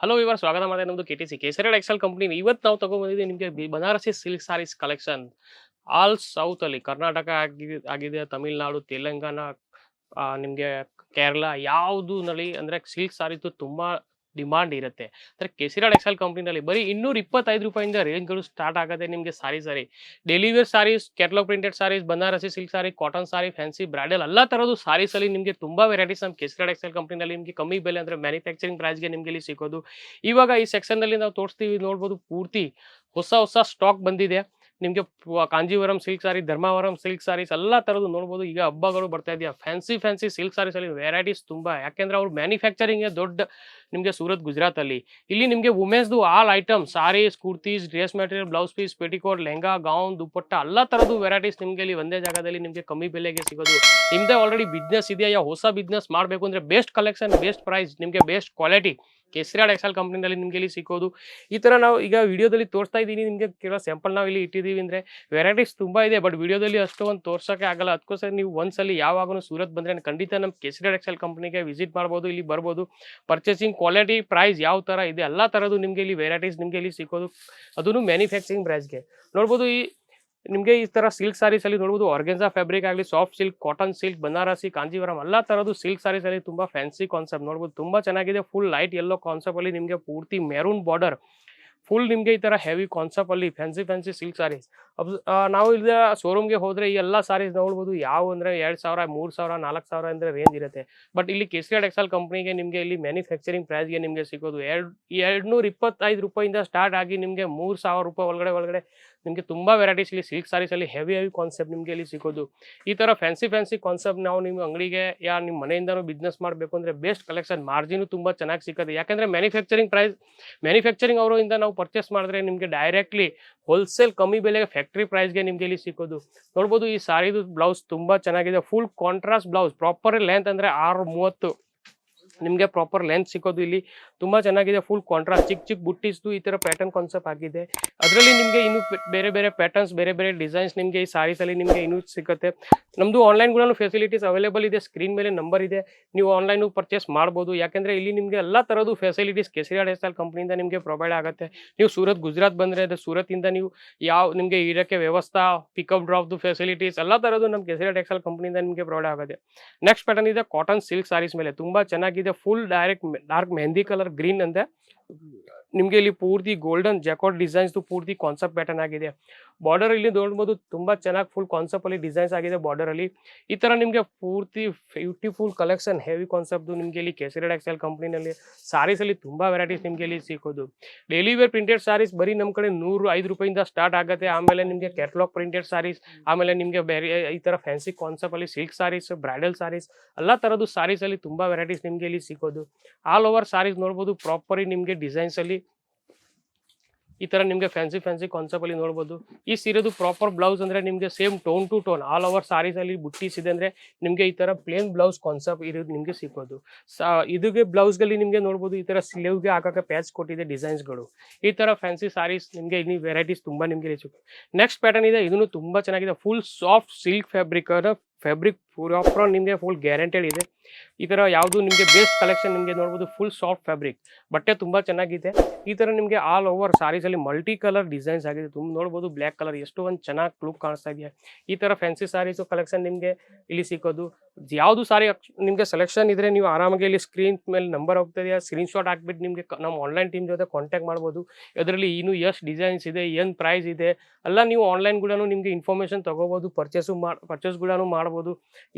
Hello ಇವರ ಸ್ವಾಗತ ಮಾಡಿದೆ ನಮ್ಮದು K T C Kesari excel company ಇವತ್ತು ನಾವು ತಗೊಂಡ್ಬಂದಿದ್ದೀವಿ ನಿಮಗೆ Banarasi silk saris collection all south ಅಲ್ಲಿ ಕರ್ನಾಟಕ ಆಗಿದೆ ಆಗಿದೆ ತಮಿಳ್ನಾಡು ತೆಲಂಗಾಣ ನಿಮಗೆ ಕೇರಳ ಯಾವುದು ನಲ್ಲಿ ಅಂದ್ರೆ ಸಿಲ್ಕ್ ಸಾರೀಸು ತುಂಬಾ ಡಿಮಾಂಡ್ ಇರುತ್ತೆ. ಅಂದರೆ ಕೆಸಿರಾಡ್ ಎಕ್ಸೆಲ್ ಕಂಪ್ನಿನಲ್ಲಿ ಬರೀ ಇನ್ನೂರ ಇಪ್ಪತ್ತೈದು ರೂಪಾಯಿಂದ ರೇಂಜ್ಗಳು ಸ್ಟಾರ್ಟ್ ಆಗುತ್ತೆ ನಿಮಗೆ sari sari. Daily wear saris catalogue printed saris, Banarasi silk sari, cotton sari, fancy bridal ಎಲ್ಲ ಥರದ್ದು ಸಾರೀಸಲ್ಲಿ ನಿಮಗೆ ತುಂಬ ವೆರೈಟೀಸ್ ನಮ್ಮ ಕೆಸಿರಾಡ್ ಎಕ್ಸೆಲ್ ಕಂಪ್ನಿನಲ್ಲಿ ನಿಮಗೆ ಕಮ್ಮಿ ಬೆಲೆ ಅಂದರೆ ಮ್ಯಾನುಫ್ಯಾಕ್ಚರಿಂಗ್ ಪ್ರೈಸ್ಗೆ ನಿಮಗೆ ಇಲ್ಲಿ ಸಿಗೋದು. ಇವಾಗ ಈ ಸೆಕ್ಷನ್ನಲ್ಲಿ ನಾವು ತೋರಿಸ್ತೀವಿ ನೋಡ್ಬೋದು ಪೂರ್ತಿ ಹೊಸ ಹೊಸ ಸ್ಟಾಕ್ ಬಂದಿದೆ. ನಿಮಗೆ ಕಾಂಜೀವರಂ ಸಿಲ್ಕ್ ಸಾರಿ ಧರ್ಮಾವರಂ ಸಿಲ್ಕ್ ಸಾರೀಸ್ ಎಲ್ಲ ಥರದ್ದು ನೋಡ್ಬೋದು. ಈಗ ಹಬ್ಬಗಳು ಬರ್ತಾ ಇದೆಯಾ? ಫ್ಯಾನ್ಸಿ ಫ್ಯಾನ್ಸಿ ಸಿಲ್ಕ್ ಸಾರೀಸಲ್ಲಿ ವೆರೈಟೀಸ್ ತುಂಬ. ಯಾಕೆಂದರೆ ಅವ್ರು ಮ್ಯಾನುಫ್ಯಾಕ್ಚರಿಂಗೇ ದೊಡ್ಡ ನಿಮಗೆ ಸೂರತ್ ಗುಜರಾತಲ್ಲಿ ಇಲ್ಲಿ ನಿಮಗೆ ವುಮೆನ್ಸ್ದು all item saris kurtis dress material blouse piece petticoat lehenga gown dupatta ಎಲ್ಲ ಥರದ್ದು ವೆರೈಟೀಸ್ ನಿಮಗೆ ಇಲ್ಲಿ ಒಂದೇ ಜಾಗದಲ್ಲಿ ನಿಮಗೆ ಕಮ್ಮಿ ಬೆಲೆಗೆ ಸಿಗೋದು. ನಿಮ್ಮದೇ ಆಲ್ರೆಡಿ ಬಿಸ್ನೆಸ್ ಇದೆಯಾ? ಹೊಸ ಬಿಸ್ನೆಸ್ ಮಾಡಬೇಕು ಅಂದರೆ ಬೆಸ್ಟ್ ಕಲೆಕ್ಷನ್ ಬೆಸ್ಟ್ ಪ್ರೈಸ್ ನಿಮಗೆ ಬೆಸ್ಟ್ ಕ್ವಾಲಿಟಿ ಕೇಸರಿಯಾಡ್ ಎಕ್ಸಾಲ್ ಕಂಪ್ನಿನಲ್ಲಿ ನಿಮಗೆ ಇಲ್ಲಿ ಸಿಕ್ಕೋದು ಈ ಥರ ನಾವು ಈಗ ವಿಡಿಯೋದಲ್ಲಿ ತೋರಿಸ್ತಾ ಇದ್ದೀನಿ. ನಿಮಗೆ ಕೆಲವು ಸ್ಯಾಂಪಲ್ ನಾವು ಇಲ್ಲಿ ಇಟ್ಟಿದ್ದೀವಿ ಅಂದ್ರೆ ವೆರೈಟೀಸ್ ತುಂಬಾ ಇದೆ. ಬಟ್ ವಿಡಿಯೋದಲ್ಲಿ ಒಂದು ತೋರ್ಸೋಕ್ಕೆ ಆಗಲ್ಲ. ಅದಕ್ಕೋಸ್ಕರ ನೀವು ಒಂದ್ಸಲಿ ಯಾವಾಗಲೂ ಸೂರತ್ ಬಂದ್ರೆ ಖಂಡಿತ ನಮ್ಮ ಕೆಸರಿ ಎಕ್ಸೆಲ್ ಕಂಪ್ನಿಗೆ ವಿಸಿಟ್ ಮಾಡ್ಬೋದು, ಇಲ್ಲಿ ಬರ್ಬೋದು. ಪರ್ಚೇಸಿಂಗ್ ಕ್ವಾಲಿಟಿ ಪ್ರೈಸ್ ಯಾವ ತರ ಇದೆ, ಎಲ್ಲ ಥರದ್ದು ನಿಮಗೆ ಇಲ್ಲಿ ವೆರೈಟೀಸ್ ನಿಮಗೆ ಇಲ್ಲಿ ಸಿಕ್ಕೋದು. ಅದನ್ನು ಮ್ಯಾನುಫ್ಯಾಕ್ಚರಿಂಗ್ ಪ್ರೈಸ್ಗೆ ನೋಡ್ಬೋದು ಈ ನಿಮಗೆ ಈ ತರ ಸಿಲ್ಕ್ ಸಾರೀಸಲ್ಲಿ ನೋಡ್ಬೋದು ಆರ್ಗೆನ್ಸಾ ಫ್ಯಾಬ್ರಿಕ್ ಆಗಲಿ soft silk cotton silk Banarasi Kanjeevaram ಎಲ್ಲ ಥರದ್ದು ಸಿಲ್ಕ್ ಸಾರೀಸಲ್ಲಿ ತುಂಬ ಫ್ಯಾನ್ಸಿ ಕಾನ್ಸೆಪ್ಟ್ ನೋಡ್ಬೋದು ತುಂಬಾ ಚೆನ್ನಾಗಿದೆ. ಫುಲ್ ಲೈಟ್ ಎಲ್ಲೋ ಕಾನ್ಸೆಪ್ಟ್ ಅಲ್ಲಿ ನಿಮಗೆ ಪೂರ್ತಿ ಮೆರೂನ್ ಬಾರ್ಡರ್ ಫುಲ್ ನಿಮಗೆ ಈ ಥರ ಹೆವಿ ಕಾನ್ಸೆಪ್ಟ್ ಅಲ್ಲಿ ಫ್ಯಾನ್ಸಿ ಫ್ಯಾನ್ಸಿ ಸಿಲ್ಕ್ ಸಾರೀಸ್ ನಾವು ಇಲ್ಲಿ ಶೋರೂಮ್ಗೆ ಹೋದರೆ ಈ ಎಲ್ಲ ಸಾರೀಸ್ ನೋಡ್ಬೋದು, ಯಾವ ಅಂದರೆ ಎರಡು ಸಾವಿರ, ಮೂರು ಸಾವಿರ, ನಾಲ್ಕು ಸಾವಿರ ಅಂದರೆ ರೇಂಜ್ ಇರುತ್ತೆ. ಬಟ್ ಇಲ್ಲಿ ಕೇಸರಿಯಾಡ್ ಎಕ್ಸಲ್ ಕಂಪ್ನಿಗೆ ನಿಮಗೆ ಇಲ್ಲಿ ಮ್ಯಾನುಫ್ಯಾಕ್ಚರಿಂಗ್ ಪ್ರೈಸ್ಗೆ ನಿಮಗೆ ಸಿಗೋದು ಎರಡು, ಎರಡ್ನೂರ ಇಪ್ಪತ್ತೈದು ರೂಪಾಯಿಂದ ಸ್ಟಾರ್ಟ್ ಆಗಿ ನಿಮಗೆ ಮೂರು ಸಾವಿರ ರೂಪಾಯಿ ಒಳಗಡೆ ಒಳಗಡೆ ನಿಮಗೆ ತುಂಬ ವೆರೈಟೀಸ್ ಇಲ್ಲಿ ಸಿಲ್ಕ್ ಸಾರೀಸ್ ಅಲ್ಲಿ ಹೆವಿ ಹೆವಿ ಕಾನ್ಸೆಪ್ಟ್ ನಿಮಗೆ ಇಲ್ಲಿ ಸಿಗೋದು. ಈ ತರ ಫ್ಯಾನ್ಸಿ ಫ್ಯಾನ್ಸಿ ಕಾನ್ಸೆಪ್ಟ್ ನಾವು ನಿಮ್ಮ ಅಂಗಡಿಗೆ ಯಾ ನಿಮ್ಮ ಮನೆಯಿಂದನೂ ಬಿಸ್ನೆಸ್ ಮಾಡಬೇಕು ಅಂದರೆ ಬೆಸ್ಟ್ ಕಲೆಕ್ಷನ್ ಮಾರ್ಜಿನು ತುಂಬ ಚೆನ್ನಾಗಿ ಸಿಗುತ್ತೆ. ಯಾಕೆಂದರೆ ಮ್ಯಾನುಫ್ಯಾಕ್ಚರಿಂಗ್ ಪ್ರೈಸ್ ಮ್ಯಾನುಫ್ಯಾಕ್ಚರಿಂಗ್ ಅವರಿಂದ ನಾವು ಪರ್ಚೇಸ್ ಮಾಡಿದ್ರೆ ನಿಮಗೆ ಡೈರೆಕ್ಟ್ಲಿ ಹೋಲ್ಸೇಲ್ ಕಮ್ಮಿ ಬೆಲೆಗೆ ಫ್ಯಾಕ್ಟ್ರಿ ಪ್ರೈಸ್ಗೆ ನಿಮಗೆ ಇಲ್ಲಿ ಸಿಗೋದು. ನೋಡ್ಬೋದು ಈ ಸಾರಿದು ಬ್ಲೌಸ್ ತುಂಬ ಚೆನ್ನಾಗಿದೆ. Full contrast blouse proper length ಅಂದರೆ ಆರು ಮೂವತ್ತು ನಿಮಗೆ ಪ್ರಾಪರ್ ಲೆಂತ್ ಸಿಗೋದು ಇಲ್ಲಿ. ತುಂಬಾ ಚೆನ್ನಾಗಿದೆ ಫುಲ್ ಕಾಂಟ್ರಾಸ್ಟ್ ಚಿಕ್ಕ ಚಿಕ್ಕ ಬುಟ್ಟಿಸ್ದು ಈ ತರ ಪ್ಯಾಟರ್ನ್ ಕಾನ್ಸೆಪ್ಟ್ ಆಗಿದೆ. ಅದರಲ್ಲಿ ನಿಮಗೆ ಇನ್ನು ಬೇರೆ ಬೇರೆ ಪ್ಯಾಟರ್ನ್ಸ್ ಬೇರೆ ಬೇರೆ ಡಿಸೈನ್ಸ್ ನಿಮಗೆ ಈ ಸಾರೀಸಲ್ಲಿ ನಿಮಗೆ ಇನ್ನೂ ಸಿಗುತ್ತೆ. ನಮ್ದು ಆನ್ಲೈನ್ ಕೂಡ ಫೆಸಿಲಿಟೀಸ್ ಅವೈಲೇಬಲ್ ಇದೆ ಸ್ಕ್ರೀನ್ ಮೇಲೆ ನಂಬರ್ ಇದೆ. ನೀವು ಆನ್ಲೈನ್ ಪರ್ಚೇಸ್ ಮಾಡ್ಬೋದು. ಯಾಕಂದ್ರೆ ಇಲ್ಲಿ ನಿಮಗೆ ಎಲ್ಲ ಥರದ್ದು ಫೆಸಿಲಿಟೀಸ್ ಕೆಸರಿಯಾಡ್ ಎಸ್ಟೈಲ್ ಕಂಪ್ನಿಯಿಂದ ನಿಮಗೆ ಪ್ರೊವೈಡ್ ಆಗುತ್ತೆ. ನೀವು ಸೂರತ್, ಗುಜರಾತ್ ಬಂದ್ರೆ ಅದು ಸೂರತ್ತಿಂದ ನೀವು ಯಾವ, ನಿಮಗೆ ಇರೋಕ್ಕೆ ವ್ಯವಸ್ಥೆ ಪಿಕಪ್ ಡ್ರಾಪ್ದು ಫೆಸಿಲಿಟೀಸ್ ಎಲ್ಲ ಥರದ್ದು ನಮ್ಮ ಕೆಸರಿಯಾಡ್ ಎಕ್ಸೆಲ್ ಕಂಪ್ನಿಯಿಂದ ನಿಮಗೆ ಪ್ರೊವೈಡ್ ಆಗುತ್ತೆ. ನೆಕ್ಸ್ಟ್ ಪ್ಯಾಟರ್ನ್ ಇದೆ ಕಾಟನ್ ಸಿಲ್ಕ್ ಸಾರೀಸ್ ಮೇಲೆ. ತುಂಬಾ ಚೆನ್ನಾಗಿದೆ. Full direct dark mehndi colour green अंदर। ನಿಮಗೆ ಇಲ್ಲಿ ಪೂರ್ತಿ ಗೋಲ್ಡನ್ ಜಾಕೋಟ್ ಡಿಸೈನ್ಸ್ ಪೂರ್ತಿ ಕಾನ್ಸೆಪ್ಟ್ ಪ್ಯಾಟರ್ನ್ ಆಗಿದೆ. ಬಾರ್ಡರ್ ಇಲ್ಲಿ ನೋಡ್ಬೋದು ತುಂಬಾ ಚೆನ್ನಾಗಿ ಫುಲ್ ಕಾನ್ಸೆಪ್ಟ್ ಅಲ್ಲಿ ಡಿಸೈನ್ಸ್ ಆಗಿದೆ ಬಾರ್ಡರ್ ಅಲ್ಲಿ. ಈ ತರ ನಿಮಗೆ ಪೂರ್ತಿ ಬ್ಯೂಟಿಫುಲ್ ಕಲೆಕ್ಷನ್ ಹೆವಿ ಕಾನ್ಸೆಪ್ಟ್ ನಿಮಗೆ ಇಲ್ಲಿ ಕೇಸರಿ ಎಕ್ಸೆಲ್ ಕಂಪ್ನಿನಲ್ಲಿ ಸಾರೀಸ್ ಅಲ್ಲಿ ತುಂಬಾ ವೆರೈಟೀಸ್ ನಿಮಗೆ ಇಲ್ಲಿ ಸಿಗೋದು ಡೈಲಿ ವೇರ್ ಪ್ರಿಂಟೆಡ್ ಸಾರೀಸ್ ಬರೀ ನಮ್ಮ ಕಡೆ ನೂರು, ಐದು ರೂಪಾಯಿಂದ ಸ್ಟಾರ್ಟ್ ಆಗುತ್ತೆ. ಆಮೇಲೆ ನಿಮಗೆ ಕ್ಯಾಟ್ಲಾಗ್ ಪ್ರಿಂಟೆಡ್ ಸಾರೀಸ್ ಆಮೇಲೆ ನಿಮಗೆ ಬೇರೆ ಈ ತರ ಫ್ಯಾನ್ಸಿ ಕಾನ್ಸೆಪ್ಟ್ ಅಲ್ಲಿ ಸಿಲ್ಕ್ ಸಾರೀಸ್ ಬ್ರೈಡಲ್ ಸಾರೀಸ್ ಎಲ್ಲ ತರದ್ದು ಸಾರೀಸ್ ಅಲ್ಲಿ ತುಂಬಾ ವೆರೈಟೀಸ್ ನಿಮಗೆ ಇಲ್ಲಿ ಸಿಗೋದು ಆಲ್ ಓವರ್ ಸಾರೀಸ್ ನೋಡ್ಬೋದು ಪ್ರಾಪರ್ ನಿಮಗೆ ಡಿಸೈನ್ಸ್ ಅಲ್ಲಿ ಈ ತರ ನಿಮಗೆ ಫ್ಯಾನ್ಸಿ ಫ್ಯಾನ್ಸಿ ಕಾನ್ಸೆಪ್ಟ್ ಅಲ್ಲಿ ನೋಡಬಹುದು ಈ ಸೀರೆದು ಪ್ರಾಪರ್ ಬ್ಲೌಸ್ ಅಂದ್ರೆ ನಿಮಗೆ same tone to tone all over sarees ಅಲ್ಲಿ ಬುಟ್ಟಿಸ್ ಇದೆ ಅಂದ್ರೆ ನಿಮಗೆ ಈ ತರ ಪ್ಲೇನ್ ಬ್ಲೌಸ್ ಕಾನ್ಸೆಪ್ಟ್ ಇರೋದು ನಿಮಗೆ ಸಿಗೋದು ಇದಕ್ಕೆ ಬ್ಲೌಸ್ ಗಲ್ಲಿ ನಿಮಗೆ ನೋಡಬಹುದು ಈ ತರ ಸ್ಲೀವ್ಗೆ ಹಾಕಕ್ಕೆ ಪ್ಯಾಚ್ ಕೊಟ್ಟಿದೆ ಡಿಸೈನ್ಸ್ಗಳು ಈ ತರ ಫ್ಯಾನ್ಸಿ ಸಾರೀಸ್ ನಿಮಗೆ ಇನ್ನು ವೆರೈಟೀಸ್ ತುಂಬಾ ನಿಮಗೆ ಸಿಗುತ್ತೆ ನೆಕ್ಸ್ಟ್ ಪ್ಯಾಟರ್ನ್ ಇದೆ, ಇದನ್ನು ತುಂಬಾ ಚೆನ್ನಾಗಿದೆ full soft silk fabric fabric proper ನಿಮಗೆ ಫುಲ್ ಗ್ಯಾರಂಟೆಡ್ ಇದೆ. ಈ ಥರ ಯಾವುದು ನಿಮಗೆ ಬೇಸ್ಟ್ ಕಲೆಕ್ಷನ್ ನಿಮಗೆ ನೋಡ್ಬೋದು ಫುಲ್ ಸಾಫ್ಟ್ ಫ್ಯಾಬ್ರಿಕ್ ಬಟ್ಟೆ ತುಂಬ ಚೆನ್ನಾಗಿದೆ. ಈ ಥರ ನಿಮಗೆ ಆಲ್ ಓವರ್ ಸಾರೀಸಲ್ಲಿ ಮಲ್ಟಿ ಕಲರ್ ಡಿಸೈನ್ಸ್ ಆಗಿದೆ. ತುಂಬ ನೋಡ್ಬೋದು ಬ್ಲ್ಯಾಕ್ ಕಲರ್ ಎಷ್ಟು ಒಂದು ಚೆನ್ನಾಗಿ ಲುಕ್ ಕಾಣಿಸ್ತಾ ಇದೆಯಾ ಈ ಥರ ಫ್ಯಾನ್ಸಿ ಸಾರೀಸು ಕಲೆಕ್ಷನ್ ನಿಮಗೆ ಇಲ್ಲಿ ಸಿಕ್ಕೋದು. ಯಾವುದು ಸಾರಿ ನಿಮಗೆ ಸೆಲೆಕ್ಷನ್ ಇದ್ದರೆ ನೀವು ಆರಾಮಾಗಿ ಇಲ್ಲಿ ಸ್ಕ್ರೀನ್ ಮೇಲೆ ನಂಬರ್ ಹೋಗ್ತಿದೆಯಾ ಸ್ಕ್ರೀನ್ ಶಾಟ್ ಹಾಕ್ಬಿಟ್ಟು ನಿಮಗೆ ನಮ್ಮ ಆನ್ಲೈನ್ ಟೀಮ್ ಜೊತೆ ಕಾಂಟ್ಯಾಕ್ಟ್ ಮಾಡ್ಬೋದು. ಇದರಲ್ಲಿ ಇನ್ನೂ ಎಷ್ಟು ಡಿಸೈನ್ಸ್ ಇದೆ, ಏನು ಪ್ರೈಸ್ ಇದೆ ಎಲ್ಲ ನೀವು ಆನ್ಲೈನ್ ಕೂಡ ನಿಮಗೆ ಇನ್ಫಾರ್ಮೇಷನ್ ತೊಗೋಬೋದು ಪರ್ಚೇಸು ಮಾಡಿ ಪರ್ಚೇಸ್ ಕೂಡ ಮಾಡ್ಬೋದು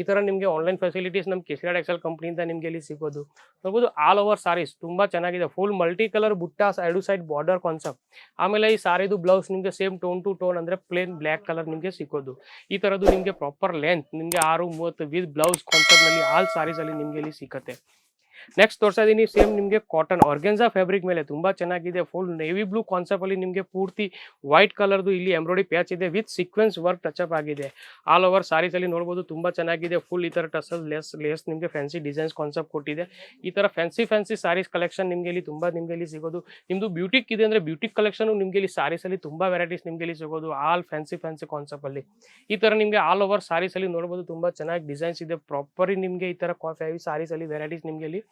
ಈ ಥರ ನಿಮಗೆ ಆನ್ಲೈನ್ ಫೆಸಿಲಿಟೀಸ್ ನಮ್ಮ ಕೆಸಿರಾಡ್ ಎಕ್ಸೆಲ್ ಕಂಪ್ನಿಯಿಂದ ನಿಮಗೆ ಇಲ್ಲಿ ಸಿಗೋದು. ನೋಡ್ಬೋದು ಆಲ್ ಓವರ್ ಸಾರೀಸ್ ತುಂಬ ಚೆನ್ನಾಗಿದೆ. ಫುಲ್ ಮಲ್ಟಿ ಕಲರ್ ಬುಟ್ಟ ಎರಡು ಸೈಡ್ ಬಾರ್ಡರ್ ಕಾನ್ಸೆಪ್ಟ್ ಆಮೇಲೆ ಈ ಸಾರಿದು ಬ್ಲೌಸ್ ನಿಮಗೆ ಸೇಮ್ ಟೋನ್ ಟು ಟೋನ್ ಅಂದರೆ ಪ್ಲೇನ್ ಬ್ಲ್ಯಾಕ್ ಕಲರ್ ನಿಮಗೆ ಸಿಗೋದು. ಈ ಥರದ್ದು ನಿಮಗೆ ಪ್ರಾಪರ್ ಲೆಂತ್ ನಿಮಗೆ ಆರು, ಮೂವತ್ತು ವಿತ್ ಬ್ಲೌಸ್ ಕಾನ್ಸೆಪ್ಟ್ನಲ್ಲಿ ಆಲ್ ಸಾರೀಸಲ್ಲಿ ನಿಮಗೆ ಇಲ್ಲಿ ಸಿಗುತ್ತೆ. ನೆಕ್ಸ್ಟ್ ತೋರಿಸ್ತಾ ಇದೀನಿ ಸೇಮ್ ನಿಮಗೆ ಕಾಟನ್ ಆರ್ಗೆನ್ಸಾ ಫ್ಯಾಬ್ರಿಕ್ ಮೇಲೆ ತುಂಬಾ ಚೆನ್ನಾಗಿದೆ ಫುಲ್ ನೇವಿ ಬ್ಲೂ ಕಾನ್ಸೆಪ್ಟ್ ಅಲ್ಲಿ ನಿಮಗೆ ಪೂರ್ತಿ ವೈಟ್ ಕಲರ್ದು ಇಲ್ಲಿ ಎಂಬ್ರಾಯ್ಡಿ ಪ್ಯಾಚ್ ಇದೆ with sequence work touch up ಆಗಿದೆ. ಆಲ್ ಓವರ್ ಸಾರೀಸ್ ಅಲ್ಲಿ ನೋಡ್ಬೋದು ತುಂಬಾ ಚೆನ್ನಾಗಿದೆ ಫುಲ್ ಈ ತರ ಟಸಲ್ ಲೆಸ್ ಲೇಸ್ ನಿಮಗೆ ಫ್ಯಾನ್ಸಿ ಡಿಸೈನ್ಸ್ ಕಾನ್ಸೆಪ್ಟ್ ಕೊಟ್ಟಿದೆ. ಈ ತರ ಫ್ಯಾನ್ಸಿ ಫ್ಯಾನ್ಸಿ ಸಾರೀಸ್ ಕಲೆಕ್ಷನ್ ನಿಮಗೆ ಇಲ್ಲಿ ತುಂಬಾ ನಿಮಗೆ ಇಲ್ಲಿ ಸಿಗೋದು. ನಿಮ್ಮದು ಬ್ಯೂಟಿಕ್ ಇದೆ ಅಂದ್ರೆ ಬ್ಯೂಟಿಕ್ ಕಲೆಕ್ಷನ್ ನಿಮಗೆ ಇಲ್ಲಿ ಸಾರೀಸ್ ಅಲ್ಲಿ ತುಂಬಾ ವೆರೈಟೀಸ್ ನಿಮಗೆ ಇಲ್ಲಿ ಸಿಗೋದು ಆಲ್ ಫ್ಯಾನ್ಸಿ ಫ್ಯಾನ್ಸಿ ಕಾನ್ಸೆಪ್ಟ್ ಅಲ್ಲಿ. ಈ ತರ ನಿಮಗೆ ಆಲ್ ಓವರ್ ಸಾರೀಸ್ ಅಲ್ಲಿ ನೋಡ್ಬೋದು ತುಂಬಾ ಚೆನ್ನಾಗಿ ಡಿಸೈನ್ಸ್ ಇದೆ ಪ್ರಾಪರ್ಲಿ ನಿಮಗೆ ಈ ತರ ಕಾಫಿ ಸಾರೀಸ್ ಅಲ್ಲಿ ವೆರೈಟೀಸ್ ನಿಮಗೆ ಇಲ್ಲಿ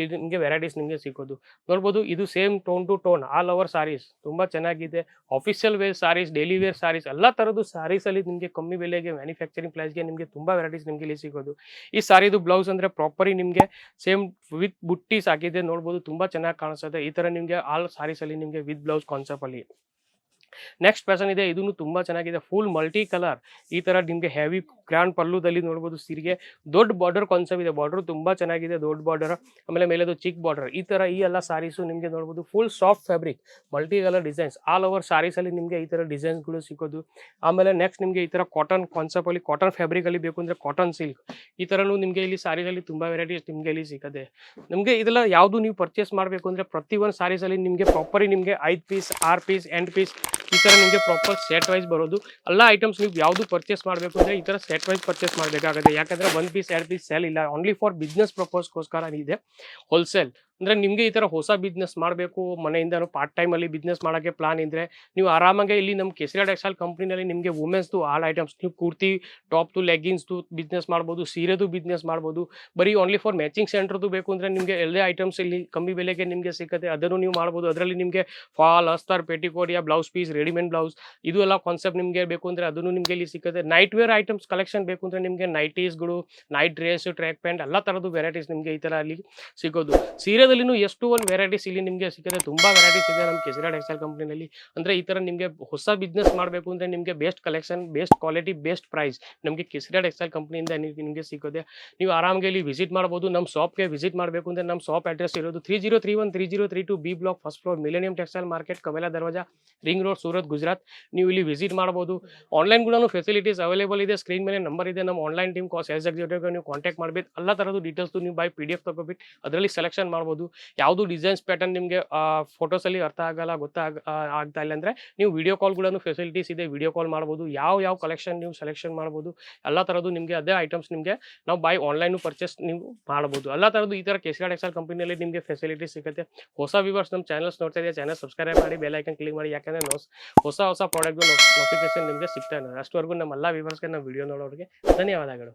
ಇದು ನಿಮಗೆ ವೆರೈಟೀಸ್ ನಿಮಗೆ ಸಿಗೋದು ನೋಡ್ಬೋದು ಇದು same tone to tone all over sarees ತುಂಬ ಚೆನ್ನಾಗಿದೆ. Official wear sarees daily wear sarees ಎಲ್ಲ ಥರದ್ದು ಸಾರೀಸಲ್ಲಿ ನಿಮಗೆ ಕಮ್ಮಿ ಬೆಲೆಗೆ ಮ್ಯಾನುಫ್ಯಾಕ್ಚರಿಂಗ್ ಪ್ರೈಸ್ಗೆ ನಿಮಗೆ ತುಂಬ ವೆರೈಟೀಸ್ ನಿಮಗೆ ಇಲ್ಲಿ ಸಿಗೋದು ಈ ಸಾರಿದು ಬ್ಲೌಸ್ ಅಂದರೆ ಪ್ರಾಪರಿ ನಿಮಗೆ ಸೇಮ್ ವಿತ್ ಬುಟ್ಟೀಸ್ ಆಗಿದೆ. ನೋಡ್ಬೋದು ತುಂಬ ಚೆನ್ನಾಗಿ ಕಾಣಿಸುತ್ತೆ. ಈ ಥರ ನಿಮಗೆ ಆಲ್ ಸಾರೀಸಲ್ಲಿ ನಿಮಗೆ ವಿತ್ ಬ್ಲೌಸ್ ಕಾನ್ಸೆಪ್ಟಲ್ಲಿ ನೆಕ್ಸ್ಟ್ ಪ್ಯಾಸನ್ ಇದೆ ಇದನ್ನು ತುಂಬ ಚೆನ್ನಾಗಿದೆ. ಫುಲ್ ಮಲ್ಟಿ ಕಲರ್ ಈ ಥರ ನಿಮಗೆ ಹೆವಿ ಗ್ರ್ಯಾಂಡ್ ಪಲ್ಲುದಲ್ಲಿ ನೋಡ್ಬೋದು ಸೀರೆಗೆ. ದೊಡ್ಡ ಬಾರ್ಡರ್ ಕಾನ್ಸೆಪ್ಟ್ ಇದೆ. ಬಾರ್ಡರ್ ತುಂಬ ಚೆನ್ನಾಗಿದೆ, ದೊಡ್ಡ ಬಾರ್ಡರ್ ಆಮೇಲೆ ಮೇಲೆದು ಚಿಕ್ ಬಾರ್ಡರ್ ಈ ಥರ ಈ ಎಲ್ಲ ಸಾರೀಸು ನಿಮಗೆ ನೋಡ್ಬೋದು. Full soft fabric multi colour designs all over ಸಾರೀಸಲ್ಲಿ ನಿಮಗೆ ಈ ಥರ ಡಿಸೈನ್ಸ್ಗಳು ಸಿಗೋದು. ಆಮೇಲೆ ನೆಕ್ಸ್ಟ್ ನಿಮಗೆ ಈ ಥರ ಕಾಟನ್ ಕಾನ್ಸೆಪ್ಟಲ್ಲಿ ಕಾಟನ್ ಫ್ಯಾಬ್ರಿಕಲ್ಲಿ ಬೇಕು ಅಂದರೆ ಕಾಟನ್ ಸಿಲ್ಕ್ ಈ ಥರನೂ ನಿಮಗೆ ಇಲ್ಲಿ ಸಾರೀಸಲ್ಲಿ ತುಂಬ ವೆರೈಟೀಸ್ ನಿಮಗೆ ಇಲ್ಲಿ ಸಿಗುತ್ತೆ ನಿಮಗೆ ಇದೆಲ್ಲ ಯಾವುದು ನೀವು ಪರ್ಚೇಸ್ ಮಾಡಬೇಕು ಅಂದರೆ ಒಂದು ಸಾರೀಸಲ್ಲಿ ನಿಮಗೆ ಪ್ರಾಪರಿ ನಿಮಗೆ ಐದು ಪೀಸ್ ಆರು ಪೀಸ್ ಎಂಟು ಪೀಸ್ ಈ ಥರ ನಿಮಗೆ ಪ್ರಾಪರ್ ಸೆಟ್ ವೈಸ್ ಬರೋದು. ಎಲ್ಲ ಐಟಮ್ಸ್ ನೀವು ಯಾವುದು ಪರ್ಚೇಸ್ ಮಾಡಬೇಕು ಅಂದರೆ ಈ ಥರ ಸೆಟ್ ವೈಸ್ ಪರ್ಚೇಸ್ ಮಾಡಬೇಕಾಗುತ್ತೆ. ಯಾಕಂದರೆ ಒನ್ ಪೀಸ್ ಎರಡು ಪೀಸ್ ಸೆಲ್ ಇಲ್ಲ. ಓನ್ಲಿ ಫಾರ್ ಬಿಸ್ನೆಸ್ ಪ್ರಪೋಸ್ಗೋಸ್ಕರ ಇದೆ. ಹೋಲ್ಸೇಲ್ ಅಂದರೆ ನಿಮಗೆ ಈ ಥರ ಹೊಸ ಬಿಸ್ನೆಸ್ ಮಾಡಬೇಕು ಮನೆಯಿಂದ ಪಾರ್ಟ್ ಟೈಮಲ್ಲಿ ಬಿಸ್ನೆಸ್ ಮಾಡೋಕ್ಕೆ ಪ್ಲಾನ್ ಇದ್ದರೆ ನೀವು ಆರಾಮಾಗಿ ಇಲ್ಲಿ ನಮ್ಮ ಕೆಸರಿ ಟೆಕ್ಸ್ಟೈಲ್ ಕಂಪ್ನಿನಲ್ಲಿ ನಿಮಗೆ ವುಮೆನ್ಸ್ದು ಆಲ್ ಐಟಮ್ಸ್ ನೀವು ಕುರ್ತಿ ಟಾಪ್ದು ಲೆಗ್ಗಿನ್ಸ್ದು ಬಿಸ್ನೆಸ್ ಮಾಡ್ಬೋದು, ಸೀರೆದು ಬಿಸ್ನೆಸ್ ಮಾಡ್ಬೋದು, ಬರೀ ಓನ್ಲಿ ಫಾರ್ ಮ್ಯಾಚಿಂಗ್ ಸೆಂಟ್ರದ್ದು ಬೇಕು ಅಂದರೆ ನಿಮಗೆ ಎಲ್ಲೇ ಐಟಮ್ಸ್ ಇಲ್ಲಿ ಕಮ್ಮಿ ಬೆಲೆಗೆ ನಿಮಗೆ ಸಿಗುತ್ತೆ, ಅದನ್ನು ನೀವು ಮಾಡ್ಬೋದು. ಅದರಲ್ಲಿ ನಿಮಗೆ ಫಾಲ್ ಅಸ್ತಾರ್ ಪೆಟಿಕೋಟ್ ಯಾ ಬ್ಲೌಸ್ ಪೀಸ್ ರೆಡಿಮೇಡ್ ಬ್ಲೌಸ್ ಇದು ಎಲ್ಲ ಕಾನ್ಸೆಪ್ಟ್ ನಿಮಗೆ ಬೇಕು ಅಂದರೆ ಅದನ್ನು ನಿಮಗೆ ಇಲ್ಲಿ ಸಿಗುತ್ತೆ. ನೈಟ್ ವೇರ್ ಐಟಮ್ಸ್ ಕಲೆಕ್ಷನ್ ಬೇಕು ಅಂದರೆ ನಿಮಗೆ ನೈಟೀಸ್ಗಳು ನೈಟ್ ಡ್ರೆಸ್ ಟ್ರ್ಯಾಕ್ ಪ್ಯಾಂಟ್ ಎಲ್ಲ ಥರದ್ದು ವೆರೈಟೀಸ್ ನಿಮಗೆ ಈ ಥರ ಅಲ್ಲಿ ಸಿಗೋದು. ಸೀರೆದಲ್ಲಿನೂ ಎಷ್ಟು ಒಂದು ವೆರೈಟೀಸ್ ಇಲ್ಲಿ ನಿಮಗೆ ಸಿಗುತ್ತೆ ತುಂಬ ವೆರೈಟೀಸ್ ಇದೆ ನಮ್ಮ ಕೆಸಿರಾ ಟೆಕ್ಸ್ಟೈಲ್ ಕಂಪ್ನಿನಲ್ಲಿ ಅಂದರೆ ಈ ಥರ ನಿಮಗೆ ಹೊಸ ಬಿಸ್ನೆಸ್ ಮಾಡಬೇಕು ಅಂದರೆ ನಿಮಗೆ best collection best quality best price ನಮಗೆ ಕೆಸಿರಾ ಟೆಕ್ಸ್ಟೈಲ್ ಕಂಪ್ನಿಯಿಂದ ನಿಮಗೆ ಸಿಗೋದೆ ನೀವು ಆರಾಮಾಗಿ ಇಲ್ಲಿ ವಿಸಿಟ್ ಮಾಡ್ಬೋದು ನಮ್ಮ ಶಾಪ್ಗೆ ವಿಸಿಟ್ ಮಾಡಬೇಕು ಅಂದರೆ ನಮ್ಮ ಶಾಪ್ ಅಡ್ರೆಸ್ ಇರೋದು three zero three one three zero three two B block first floor millennium textile market Kavela Darwaja ring road Surat Gujarat ನೀವು ಇಲ್ಲಿ ವಿಸಿಟ್ ಮಾಡ್ಬೋದು. ಆನ್ಲೈನ್ ಕೂಡ ಫೆಸಿಲಿಟೀಸ್ ಅವೈಲೇಬಲ್ ಇದೆ ಸ್ಕ್ರೀನ್ ಮೇಲೆ ನಂಬರ್ ಇದೆ. ನಮ್ಮ ಆನ್ಲೈನ್ ಟೀಮ್ ಕಾಸ್ ಸೇಲ್ಸ್ ಎಕ್ಸಿಕ್ಯೂಟಿವ್ಗೆ ನೀವು ಕಾಂಟ್ಯಾಕ್ಟ್ ಮಾಡಬೇಕು. ಎಲ್ಲ ಥರದ್ದು ಡೀಟೇಲ್ಸ್ ನೀವು ಬೈ ಪಿ ಡಿ ಎಫ್ ತಗೋಬಿಟ್ಟು ಅದರಲ್ಲಿ ಸೆಲೆಕ್ಷನ್ ಮಾಡ್ಬೋದು. ಯಾವುದು ಡಿಸೈನ್ಸ್ ಪ್ಯಾಟರ್ನ್ ನಿಮಗೆ ಫೋಟೋಸಲ್ಲಿ ಅರ್ಥ ಆಗಲ್ಲ ಗೊತ್ತಾಗ ಆಗ್ತಾ ಇಲ್ಲ ಅಂದರೆ ನೀವು ವಿಡಿಯೋ ಕಾಲ್ಗಳನ್ನು ಫೆಸಿಲಿಟೀಸ್ ಇದೆ, ವಿಡಿಯೋ ಕಾಲ್ ಮಾಡ್ಬೋದು, ಯಾವ ಯಾವ ಕಲೆಕ್ಷನ್ ನೀವು ಸೆಲೆಕ್ಷನ್ ಮಾಡ್ಬೋದು, ಎಲ್ಲ ಥರದ್ದು ನಿಮಗೆ ಅದೇ ಐಟಮ್ಸ್ ನಿಮಗೆ ನಾವು ಬೈ ಆನ್ಲೈನು ಪರ್ಚೇಸ್ ನೀವು ಮಾಡ್ಬೋದು. ಎಲ್ಲ ಥರದ್ದು ಈ ಥರ ಕೆಸಿರಾ ಎಕ್ಸಲ್ ಕಂಪನಿಯಲ್ಲಿ ನಿಮಗೆ ಫೆಸಿಲಿಟೀಸ್ ಸಿಗುತ್ತೆ. ಹೊಸ ವಿವರ್ಸ್ ನಮ್ಮ ಚಾನಲ್ಸ್ ನೋಡ್ತಾ ಇದೆ ಚಾನಲ್ ಸಬ್ಸ್ಕ್ರೈಬ್ ಮಾಡಿ, ಬೆಲ್ ಐಕನ್ ಕ್ಲಿಕ್ ಮಾಡಿ, ಯಾಕಂದರೆ ನೋಸ್, ಹೊಸ ಹೊಸ ಪ್ರಾಡಕ್ಟ್ಗಳು ನೋಟಿಫಿಕೇಶನ್ ನಿಮಗೆ ಸಿಗ್ತಾ ಇದೆ ಅಷ್ಟವರೆಗೂ ನಮ್ಮ ಎಲ್ಲ ವ್ಯೂವರ್ಸ್ಗೆ, ನಮ್ಮ ವಿಡಿಯೋ ನೋಡೋರಿಗೆ ಧನ್ಯವಾದಗಳು.